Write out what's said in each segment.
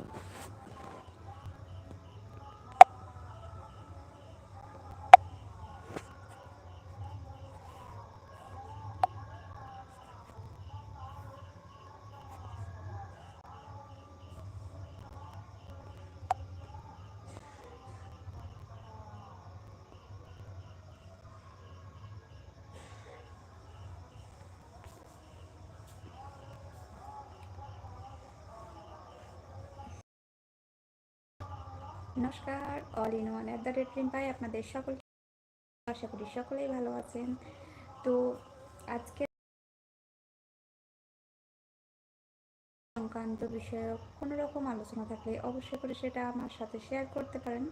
Obrigado. নমস্কার all in one at the rate পাই আপনাদের সকল আশা করি সকলেই ভালো আছেন। তো আজকে সংক্রান্ত বিষয়ক কোনো রকম আলোচনা থাকলে অবশ্যই করে সেটা আমার সাথে শেয়ার করতে পারেন।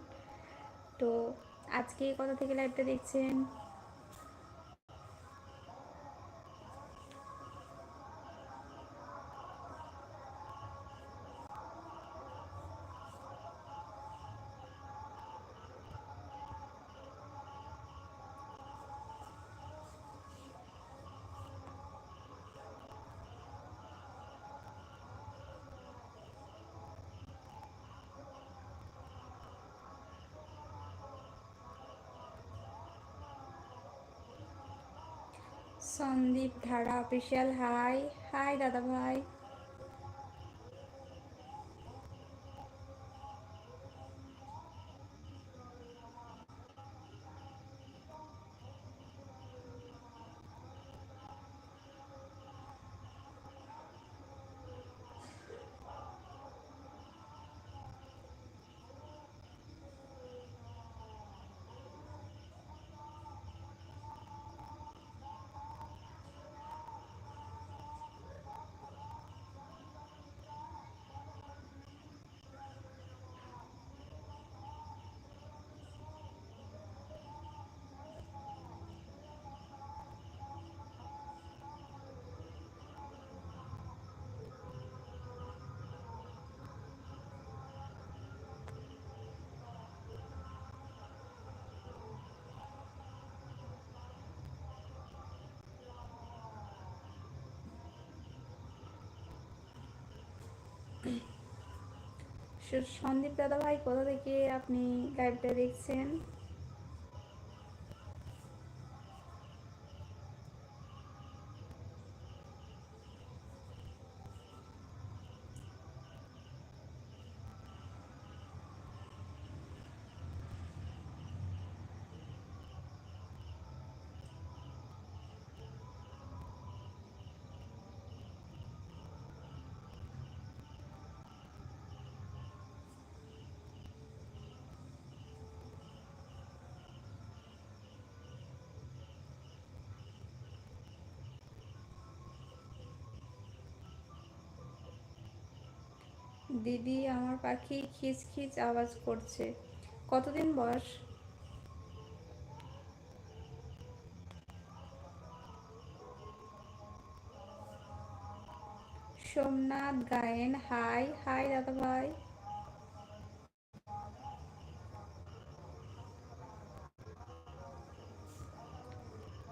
তো আজকে কথা থেকে লাইভটা দেখছেন সন্দীপ ধারা অফিসিয়াল হাই হাই দাদা ভাই সন্দীপ দাদা ভাই কোথা থেকে আপনি লাইভটা দেখছেন? দিদি আমার পাখি খিচ খিচ আওয়াজ করছে। কতদিন বয়স? সোমনাথ গায়েন, হাই হাই দাদা ভাই।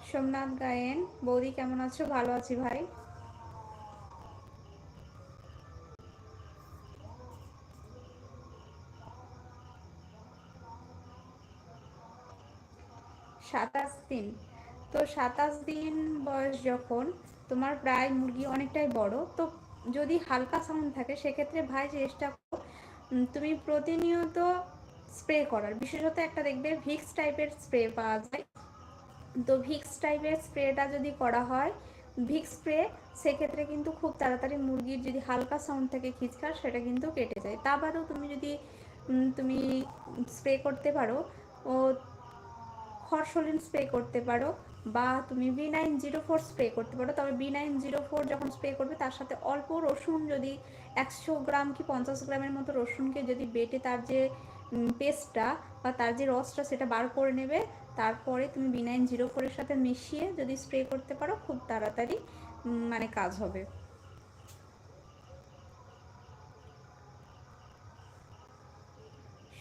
সোমনাথ গায়েন, বৌদি কেমন আছো? ভালো আছি ভাই। সাতাশ দিন। তো সাতাশ দিন বয়স যখন তোমার প্রায় মুরগি অনেকটাই বড়, তো যদি হালকা সাউন্ড থাকে, সেক্ষেত্রে ভাই চেষ্টা করো তুমি প্রতিনিয়ত স্প্রে করার। বিশেষত একটা দেখবে ভিক্স টাইপের স্প্রে পাওয়া যায়। তো ভিক্স টাইপের স্প্রেটা যদি করা হয় ভিক্স স্প্রে সেক্ষেত্রে কিন্তু খুব তাড়াতাড়ি মুরগির যদি হালকা সাউন্ড থাকে খিচকার সেটা কিন্তু কেটে যায়। তা বাদেও তুমি যদি তুমি স্প্রে করতে পারো, ও খরসলিন স্প্রে করতে পারো বা তুমি B nine zero four spray করতে পারো। তবে বি নাইন জিরো ফোর যখন স্প্রে করবে, তার সাথে অল্প রসুন যদি একশো গ্রাম কি পঞ্চাশ গ্রামের মতো রসুনকে যদি বেটে তার যে পেস্টটা বা তার যে রসটা, সেটা বার করে নেবে। তারপরে তুমি বি নাইন জিরো ফোরের সাথে মিশিয়ে যদি স্প্রে করতে পারো, খুব তাড়াতাড়ি মানে কাজ হবে।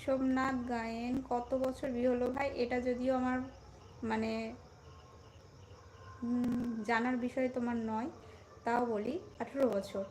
সোমনাথ গায়েন কত বছর বিয়ে হলো ভাই? এটা যদিও আমার মানে জানার বিষয় তোমার নয়, তাও বলি, আঠেরো বছর।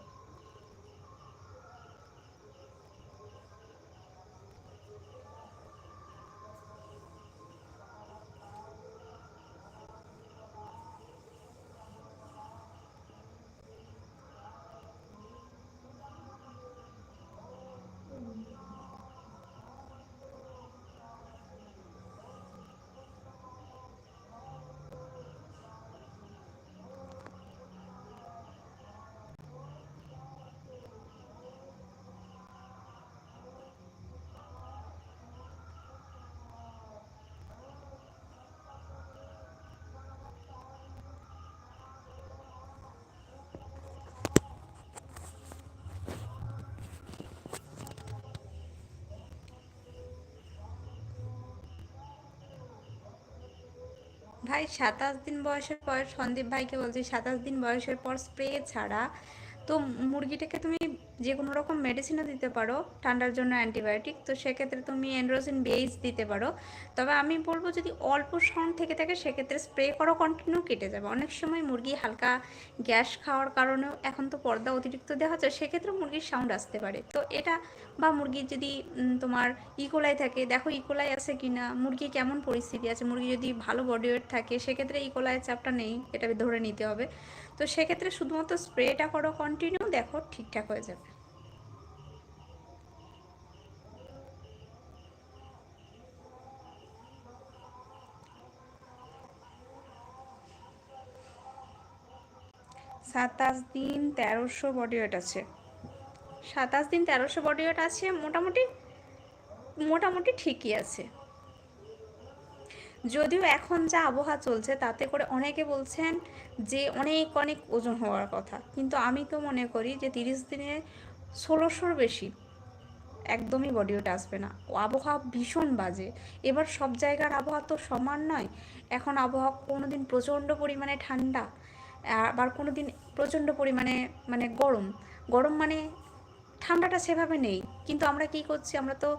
ভাই, সাতাশ দিন বয়সের পর সন্দীপ ভাইকে বলছি, সাতাশ দিন বয়সের পর স্প্রে ছাড়া। তো মুরগিটাকে তুমি যে কোনো রকম মেডিসিনও দিতে পারো, ঠান্ডার জন্য অ্যান্টিবায়োটিক তো সেক্ষেত্রে তুমি এন্ড্রোসিন বেস দিতে পারো। তবে আমি বলব যদি অল্প সাউন্ড থেকে থাকে, সেক্ষেত্রে স্প্রে করো কন্টিনিউ কেটে যাবে। অনেক সময় মুরগি হালকা গ্যাস খাওয়ার কারণেও এখন তো পর্দা অতিরিক্ত দেওয়া হচ্ছে, সেক্ষেত্রে মুরগির সাউন্ড আসতে পারে। তো এটা বা মুরগির যদি তোমার ইকোলাই থাকে, দেখো ইকোলাই আছে কি না মুরগি কেমন পরিস্থিতি আছে, মুরগি যদি ভালো বডি ওয়েট থাকে, সেক্ষেত্রে ইকোলাইয়ের চাপটা নেই, এটা ধরে নিতে হবে। তো সেক্ষেত্রে শুধুমাত্র স্প্রেটা করো কন্টিনিউ দেখো ঠিকঠাক হয়ে যাবে। সাতাশ দিন তেরোশো বডি ওয়েট আছে। সাতাশ দিন তেরোশো বডি ওয়েট আছে, মোটামুটি মোটামুটি ঠিকই আছে। যদিও এখন যা আবহাওয়া চলছে, তাতে করে অনেকে বলছেন যে অনেক অনেক ওজন হওয়ার কথা। কিন্তু আমি তো মনে করি যে তিরিশ দিনে ষোলোশোর বেশি একদমই বডি ওয়েট আসবে না। আবহাওয়া ভীষণ বাজে। এবার সব জায়গার আবহাওয়া তো সমান নয়। এখন আবহাওয়া কোনো দিন প্রচণ্ড পরিমাণে ঠান্ডা, আবার কোনো দিন প্রচণ্ড পরিমাণে মানে গরম। গরম মানে ঠান্ডাটা সেভাবে নেই। কিন্তু আমরা কি করছি? আমরা তো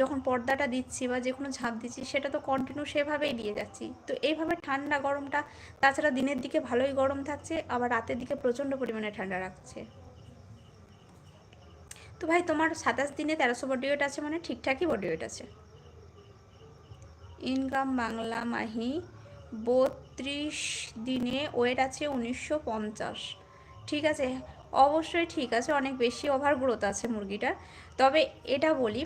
যখন পর্দাটা দিচ্ছি বা যে কোনো ঝাঁপ দিচ্ছি, সেটা তো কন্টিনিউ সেভাবেই দিয়ে যাচ্ছি। তো এইভাবে ঠান্ডা গরমটা, তাছাড়া দিনের দিকে ভালোই গরম থাকছে, আবার রাতের দিকে প্রচণ্ড পরিমাণে ঠান্ডা রাখছে তো ভাই, তোমার সাতাশ দিনে তেরোশো বডি ওয়েট আছে মানে ঠিকঠাকই বডি ওয়েট আছে। ইনকাম বাংলা মাহি, বত্রিশ দিনে ওয়েট আছে উনিশশো পঞ্চাশ। ঠিক আছে? অবশ্যই ঠিক আছে, অনেক বেশি ওভার গ্রোথ আছে মুরগিটার। তবে এটা বলি,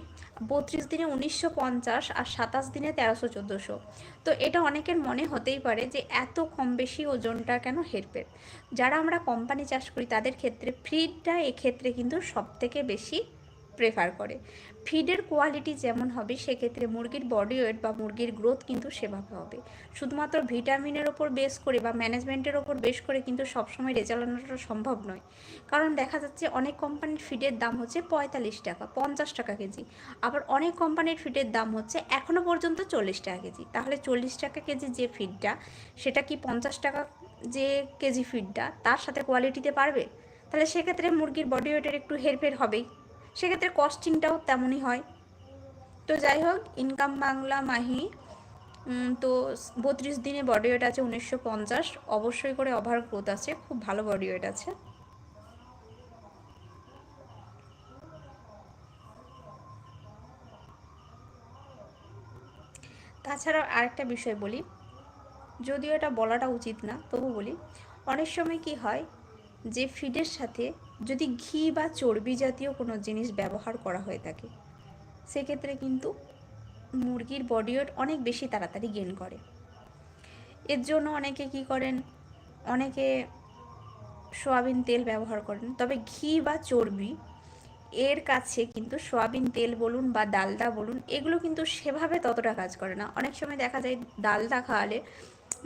বত্রিশ দিনে উনিশশো পঞ্চাশ আর সাতাশ দিনে তেরোশো চোদ্দোশো। তো এটা অনেকের মনে হতেই পারে যে এত কম বেশি ওজনটা কেন হেরপের যারা আমরা কোম্পানি চাষ করি তাদের ক্ষেত্রে ফ্রিডটা এক্ষেত্রে কিন্তু সব থেকে বেশি প্রেফার করে। ফিডের কোয়ালিটি যেমন হবে, সেক্ষেত্রে মুরগির বডি ওয়েট বা মুরগির গ্রোথ কিন্তু সেভাবে হবে। শুধুমাত্র ভিটামিনের ওপর বেস করে বা ম্যানেজমেন্টের ওপর বেস করে কিন্তু সবসময় রেজাল্ট আনাটা সম্ভব নয়। কারণ দেখা যাচ্ছে অনেক কোম্পানির ফিডের দাম হচ্ছে পঁয়তাল্লিশ টাকা, পঞ্চাশ টাকা কেজি। আবার অনেক কোম্পানির ফিডের দাম হচ্ছে এখনও পর্যন্ত চল্লিশ টাকা কেজি। তাহলে চল্লিশ টাকা কেজি যে ফিডটা সেটা কি পঞ্চাশ টাকা যে কেজি ফিডটা তার সাথে কোয়ালিটিতে পারবে? তাহলে সেক্ষেত্রে মুরগির বডি ওয়েটের একটু হেরফের হবেই। সেক্ষেত্রে কস্টিংটাও তেমনই হয়। তো যাই হোক ইনকাম বাংলা মাহি তো বত্রিশ দিনে বডি ওয়েট আছে উনিশশো পঞ্চাশ। অবশ্যই করে ওভার গ্রোথ আছে, খুব ভালো বডি ওয়েট আছে। তাছাড়া আরেকটা বিষয় বলি, যদিও এটা বলাটা উচিত না, তবু বলি, অনেক সময় কি হয়, যে ফিডের সাথে যদি ঘি বা চর্বি জাতীয় কোনো জিনিস ব্যবহার করা হয়ে থাকে, সেক্ষেত্রে কিন্তু মুরগির বডি ওয়েট অনেক বেশি তাড়াতাড়ি গেন করে। এর জন্য অনেকে কি করেন, অনেকে সোয়াবিন তেল ব্যবহার করেন, তবে ঘি বা চর্বি এর কাছে কিন্তু সোয়াবিন তেল বলুন বা ডালদা বলুন, এগুলো কিন্তু সেভাবে ততটা কাজ করে না। অনেক সময় দেখা যায় ডালদা খাওয়ালে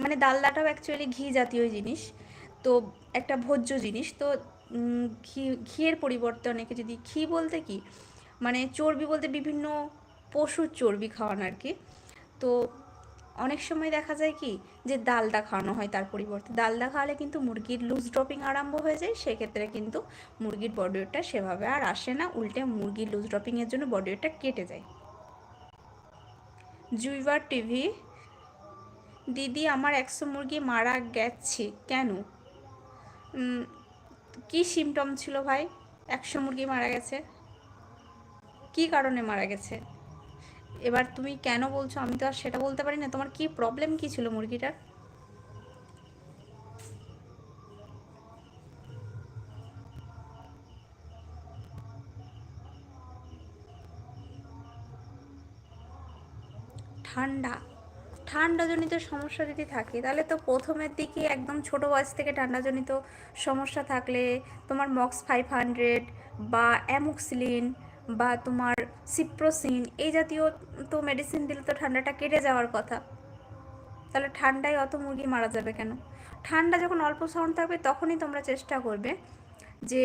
মানে ডালদাটাও অ্যাকচুয়ালি ঘি জাতীয় জিনিস, তো একটা ভোজ্য জিনিস, তো ঘি, ঘিয়ের পরিবর্তে অনেকে যদি ঘি বলতে কি মানে চর্বি বলতে বিভিন্ন পশুর চর্বি খাওয়ানো আর কি। তো অনেক সময় দেখা যায় কি যে ডালদা খাওয়ানো হয় তার পরিবর্তে। ডালদা খাওয়ালে কিন্তু মুরগির লুজ ড্রপিং আরম্ভ হয়ে যায়, সেক্ষেত্রে কিন্তু মুরগির বডি ওয়েটটা সেভাবে আর আসে না, উল্টে মুরগির লুজ ড্রপিংয়ের জন্য বডি ওয়েটটা কেটে যায়। জুইবার টিভি, দিদি, আমার একশো মুরগি মারা গেছে কেন? কি সিমটম ছিল ভাই? একশো মুরগি মারা গেছে। কি কারণে মারা গেছে? এবার তুমি কেন বলছো? আমি তো আর সেটা বলতে পারি না। তোমার কি প্রবলেম কি ছিল মুরগিটার? ঠান্ডা। ঠান্ডাজনিত সমস্যা যদি থাকে, তাহলে তো প্রথমের দিকে একদম ছোট বয়স থেকে ঠান্ডাজনিত সমস্যা থাকলে তোমার মক্স ফাইভ হান্ড্রেড বা অ্যামুক্সিলিন বা তোমার সিপ্রোসিন এই জাতীয় তো মেডিসিন দিলে তো ঠান্ডাটা কেটে যাওয়ার কথা। তাহলে ঠান্ডায় অত মুরগি মারা যাবে কেন? ঠান্ডা যখন অল্প সাউন্ড থাকবে, তখনই তোমরা চেষ্টা করবে যে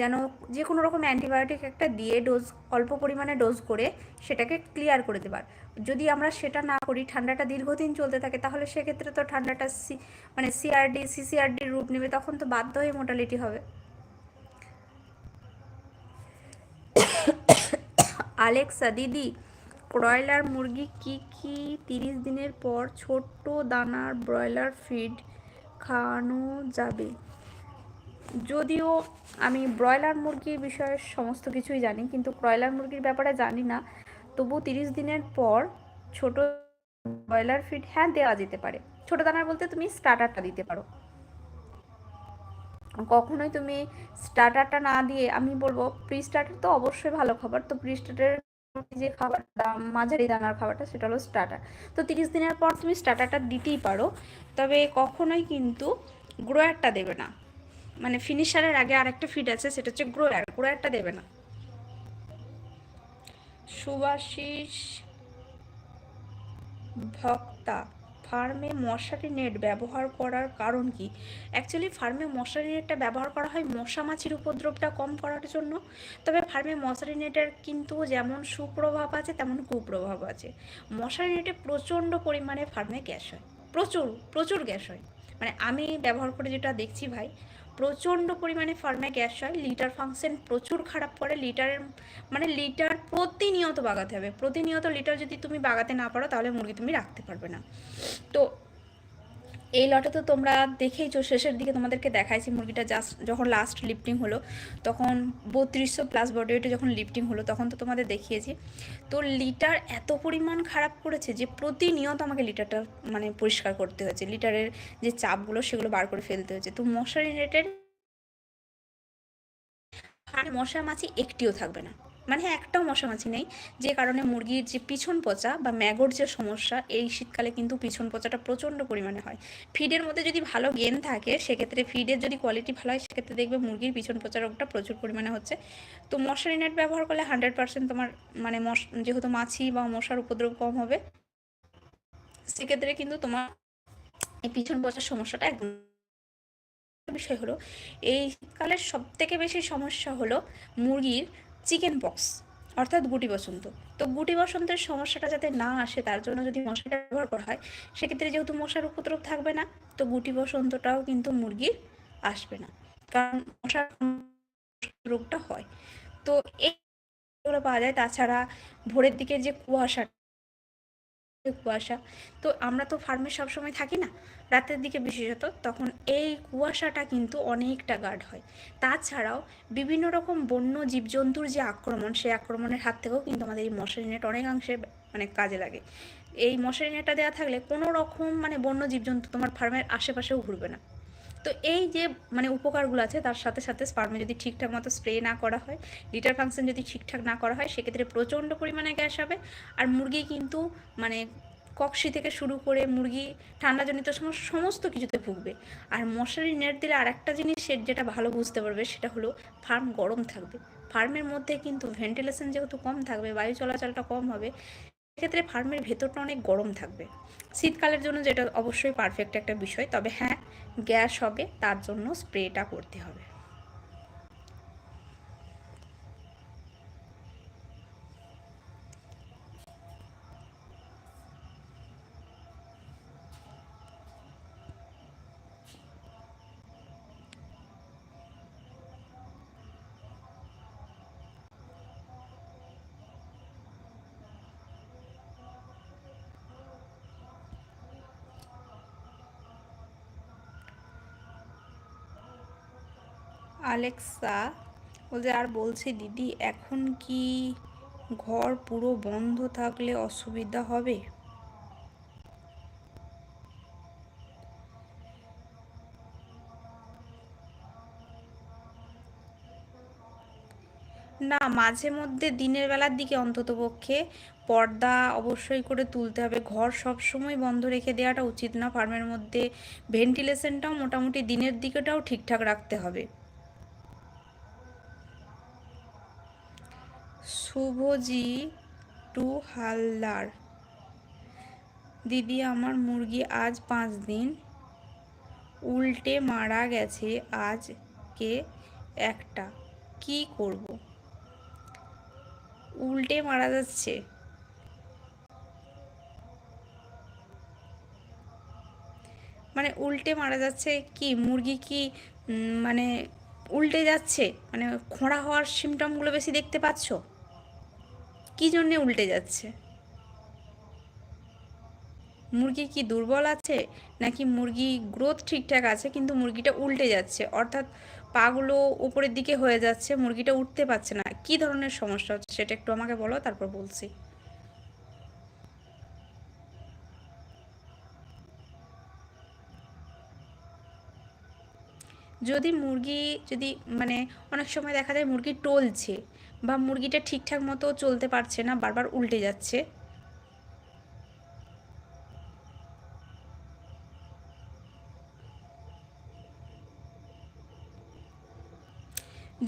যেন যে কোনো রকম অ্যান্টিবায়োটিক একটা দিয়ে ডোজ, অল্প পরিমাণে ডোজ করে সেটাকে ক্লিয়ার করে দেবার। যদি আমরা সেটা না করি, ঠান্ডাটা দীর্ঘদিন চলতে থাকে, তাহলে সেক্ষেত্রে তো ঠান্ডাটা সি মানে সিআরডি সিসিআরডির রূপ নেবে, তখন তো বাধ্য হয়ে মোটালিটি হবে। আলেক্সা, দিদি, ব্রয়লার মুরগি কি কি তিরিশ দিনের পর ছোট্ট দানার ব্রয়লার ফিড খাওয়ানো যাবে? যদিও আমি ব্রয়লার মুরগির বিষয়ে সমস্ত কিছুই জানি, কিন্তু ব্রয়লার মুরগির ব্যাপারে জানি না। তবু তিরিশ দিনের পর ছোট ব্রয়লার ফিড হ্যাঁ দেওয়া যেতে পারে। ছোট দানার বলতে তুমি স্টার্টারটা দিতে পারো। কখনোই তুমি স্টার্টারটা না দিয়ে, আমি বলব প্রি স্টার্টার তো অবশ্যই ভালো খাবার। তো প্রি স্টার্টার যে খাবার মাঝারি দানার খাবারটা, সেটা হলো স্টার্টার তো তিরিশ দিনের পর তুমি স্টার্টারটা দিতেই পারো। তবে কখনোই কিন্তু গ্রোয়ারটা দেবে না। মানে ফিনিশারের আগে আরেকটা ফিড আছে, সেটা হচ্ছে গ্রোয়ার গ্রোয়ারটা দেবে না। সুভাষিস ভক্তা, ফার্মে মশারি নেট ব্যবহার করার কারণ কি? অ্যাকচুয়ালি ফার্মে মশারি নেটটা ব্যবহার করা হয় মশা মাছির উপদ্রবটা কম করার জন্য। তবে ফার্মে মশারি নেটের কিন্তু যেমন সুপ্রভাব আছে, তেমন কুপ্রভাব আছে। মশারি নেটে প্রচণ্ড পরিমাণে ফার্মে গ্যাস হয়। প্রচুর প্রচুর গ্যাস হয়। মানে আমি ব্যবহার করে যেটা দেখছি ভাই প্রচণ্ড পরিমাণে ফার্মে গ্যাস হয়, লিটার ফাংশন প্রচুর খারাপ করে লিটারের মানে লিটার প্রতিনিয়ত বাগাতে হবে। প্রতিনিয়ত লিটার যদি তুমি বাগাতে না পারো, তাহলে মুরগি তুমি রাখতে পারবে না। তো এই লটে তো তোমরা দেখেইছো, শেষের দিকে তোমাদেরকে দেখাইছি মুরগিটা জাস্ট যখন লাস্ট লিফটিং হলো, তখন বত্রিশশো প্লাস বডি ওয়েটে যখন লিফটিং হলো, তখন তো তোমাদের দেখিয়েছি। তো লিটার এত পরিমাণ খারাপ করেছে যে প্রতিনিয়ত আমাকে লিটারটা মানে পরিষ্কার করতে হয়েছে। লিটারের যে চাপগুলো, সেগুলো বার করে ফেলতে হয়েছে। তো মশারি নেটের মশা মাছি একটিও থাকবে না। মানে একটাও মশামাছি নেই। যে কারণে মুরগির যে পিছন পচা বা ম্যাগোর যে সমস্যা, এই শীতকালে কিন্তু পিছন পচাটা প্রচণ্ড পরিমাণে হয়। ফিডের মধ্যে যদি ভালো গেন থাকে, সেক্ষেত্রে ফিডের যদি কোয়ালিটি ভালো হয়, সেক্ষেত্রে দেখবে মুরগির পিছন পচা রোগটা প্রচুর পরিমাণে হচ্ছে। তো মশারি নেট ব্যবহার করলে হান্ড্রেড পার্সেন্ট তোমার মানে মশ, যেহেতু মাছি বা মশার উপদ্রব কম হবে, সেক্ষেত্রে কিন্তু তোমার এই পিছন পচার সমস্যাটা একদম বিষয় হলো, এই শীতকালের সব থেকে বেশি সমস্যা হলো মুরগির চিকেন পক্স, অর্থাৎ গুটি বসন্ত। তো গুটি বসন্তের সমস্যাটা যাতে না আসে, তার জন্য যদি মশাটা ব্যবহার করা হয়, সেক্ষেত্রে যেহেতু মশার উপদ্রব থাকবে না, তো গুটি বসন্তটাও কিন্তু মুরগির আসবে না। কারণ মশার রোগটা হয়। তো এই পাওয়া যায়, তাছাড়া ভোরের দিকে যে কুয়াশা কুয়াশা। তো আমরা তো ফার্মে সবসময় থাকি না, রাতের দিকে বিশেষত, তখন এই কুয়াশাটা কিন্তু অনেকটা গার্ড হয়। তাছাড়াও বিভিন্ন রকম বন্য জীবজন্তুর যে আক্রমণ, সেই আক্রমণের হাত থেকেও কিন্তু আমাদের এই মশারি নেট অনেকাংশে মানে কাজে লাগে। এই মশারি নেটটা দেওয়া থাকলে কোনো রকম মানে বন্য জীবজন্তু তোমার ফার্মের আশেপাশেও ঘুরবে না। তো এই যে মানে উপকারগুলো আছে, তার সাথে সাথে ফার্মে যদি ঠিকঠাক মতো স্প্রে না করা হয় লিটার ফাংশন যদি ঠিকঠাক না করা হয়, সেক্ষেত্রে প্রচণ্ড পরিমাণে গ্যাস হবে। আর মুরগি কিন্তু মানে কক্সি থেকে শুরু করে মুরগি, ঠান্ডাজনিত সমস্ত কিছুতে ভুগবে। আর মশারি নেট দিলে আর একটা জিনিস যেটা ভালো বুঝতে পারবে, সেটা হলো ফার্ম গরম থাকবে। ফার্মের মধ্যে কিন্তু ভেন্টিলেশন যেহেতু কম থাকবে, বায়ু চলাচলটা কম হবে সেক্ষেত্রে ফার্মের ভেতরটা অনেক গরম থাকবে। শীতকালের জন্য যেটা অবশ্যই পারফেক্ট একটা বিষয়, তবে হ্যাঁ গ্যাস হবে, তার জন্য স্প্রেটা করতে হবে। আলেক্সা বলছে, আর বলছে দিদি, এখন কি ঘর পুরো বন্ধ থাকলে অসুবিধা হবে? না, মাঝে মধ্যে দিনের বেলার দিকে অন্তত পক্ষে পর্দা অবশ্যই করে তুলতে হবে। ঘর সব সময় বন্ধ রেখে দেওয়াটা উচিত না। ফার্মের মধ্যে ভেন্টিলেশনটাও মোটামুটি দিনের দিকেটাও ঠিকঠাক রাখতে হবে। শুভজি টু হালদার। দিদি, আমার মুরগি আজ পাঁচ দিন। উল্টে মারা গেছে আজকে একটা। কি করব? উল্টে মারা যাচ্ছে। মানে উল্টে মারা যাচ্ছে কি? মুরগি কি মানে উল্টে যাচ্ছে? মানে খোঁড়া হওয়ার সিমটমগুলো বেশি দেখতে পাচ্ছ? কি জন্যে উল্টে যাচ্ছে? মুরগি কি দুর্বল আছে? নাকি মুরগি গ্রোথ ঠিকঠাক আছে, কিন্তু মুরগিটা উল্টে যাচ্ছে? অর্থাৎ পাগুলো উপরের দিকে হয়ে যাচ্ছে, মুরগিটা উঠতে পারছে না। কি ধরনের সমস্যা হচ্ছে সেটা একটু আমাকে বলো, তারপর বলছি। যদি মুরগি যদি মানে অনেক সময় দেখা যায় মুরগি টলছে বা মুরগিটা ঠিকঠাক মতো চলতে পারছে না, বারবার উল্টে যাচ্ছে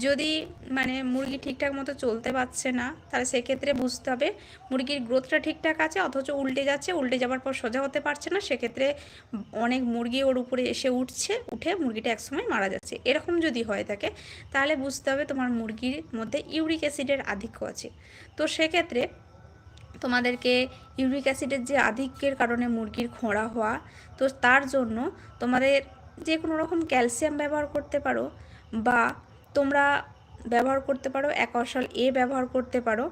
যদি মানে মুরগি ঠিকঠাক মতো চলতে পারছে না, তাহলে সেক্ষেত্রে বুঝতে হবে মুরগির গ্রোথটা ঠিকঠাক আছে, অথচ উল্টে যাচ্ছে, উল্টে যাওয়ার পর সোজা হতে পারছে না, সেক্ষেত্রে অনেক মুরগি ওর উপরে এসে উঠছে, উঠে মুরগিটা একসময় মারা যাচ্ছে। এরকম যদি হয়ে থাকে, তাহলে বুঝতে হবে তোমার মুরগির মধ্যে ইউরিক অ্যাসিডের আধিক্য আছে। তো সেক্ষেত্রে তোমাদেরকে ইউরিক অ্যাসিডের যে আধিক্যের কারণে মুরগির খোঁড়া হওয়া, তো তার জন্য তোমাদের যে কোনো রকম ক্যালসিয়াম ব্যবহার করতে পারো, বা তোমরা ব্যবহার করতে পারো, এক অশাল এ ব্যবহার করতে পারো।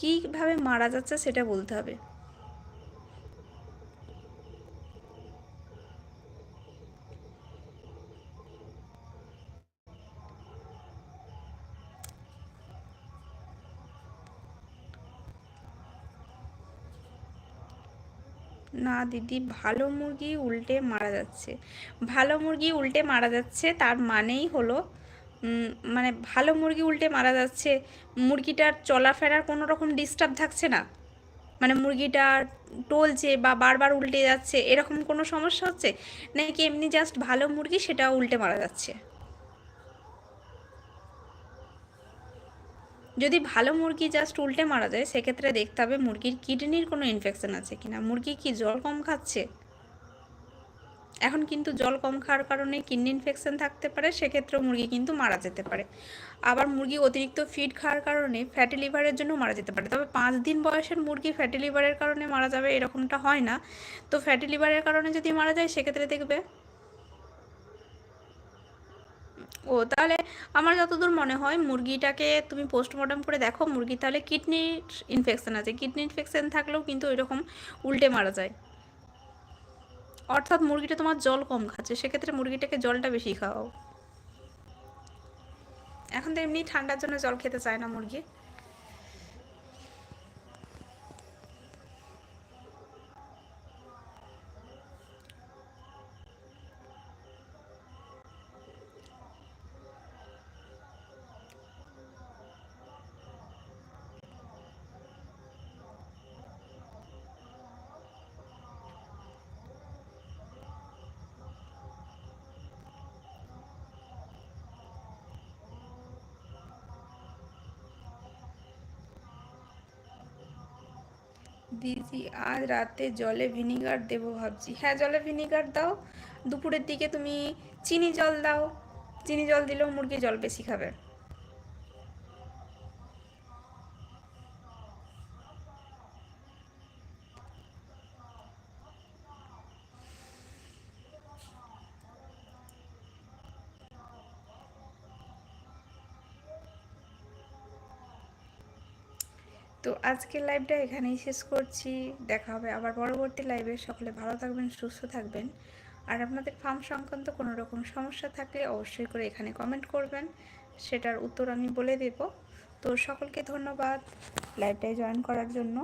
কীভাবে মারা যাচ্ছে সেটা বলতে হবে। না, দিদি, ভালো মুরগি উল্টে মারা যাচ্ছে। ভালো মুরগি উল্টে মারা যাচ্ছে, তার মানেই হলো মানে ভালো মুরগি উল্টে মারা যাচ্ছে, মুরগিটার চলাফেরার কোনো রকম ডিস্টার্ব থাকছে না? মানে মুরগিটা টলছে বা বারবার উল্টে যাচ্ছে, এরকম কোনো সমস্যা হচ্ছে? নাকি এমনি জাস্ট ভালো মুরগি সেটা উল্টে মারা যাচ্ছে? যদি ভালো মুরগি জাস্ট উল্টে মারা যায়, সেক্ষেত্রে দেখতে হবে মুরগির কিডনির কোনো ইনফেকশন আছে কিনা। মুরগি কি জল কম খাচ্ছে? এখন কিন্তু জল কম খাওয়ার কারণে কিডনি ইনফেকশন থাকতে পারে, সেক্ষেত্রেও মুরগি কিন্তু মারা যেতে পারে। আবার মুরগি অতিরিক্ত ফিড খাওয়ার কারণে ফ্যাটি লিভারের জন্য মারা যেতে পারে। তবে পাঁচ দিন বয়সের মুরগি ফ্যাটি লিভারের কারণে মারা যাবে এরকমটা হয় না। তো ফ্যাটি লিভারের কারণে যদি মারা যায়, সেক্ষেত্রে দেখবে ও, তাহলে আমার যতদূর মনে হয় মুরগিটাকে তুমি পোস্টমর্টম করে দেখো, মুরগি তাহলে কিডনির ইনফেকশান আছে। কিডনি ইনফেকশান থাকলেও কিন্তু এরকম উল্টে মারা যায়। অর্থাৎ মুরগিটা তোমার জল কম খাচ্ছে, সেক্ষেত্রে মুরগিটাকে জলটা বেশি খাওয়াও। এখন তো এমনি ঠান্ডার জন্য জল খেতে চায় না মুরগি। দিদি, আজ রাতে জলে ভিনিগার দেবো ভাবছি। হ্যাঁ জলে ভিনিগার দাও। দুপুরের দিকে তুমি চিনি জল দাও। চিনি জল দিলেও মুরগি জল বেশি খাবে। তো আজকের লাইভটা এখানেই শেষ করছি। দেখা হবে আবার পরবর্তী লাইভে সকলে ভালো থাকবেন, সুস্থ থাকবেন। আর আপনাদের ফার্ম সংক্রান্ত কোনো রকম সমস্যা থাকলে অবশ্যই করে এখানে কমেন্ট করবেন। সেটার উত্তর আমি বলে দেব। তো সকলকে ধন্যবাদ লাইভটায় জয়েন করার জন্য।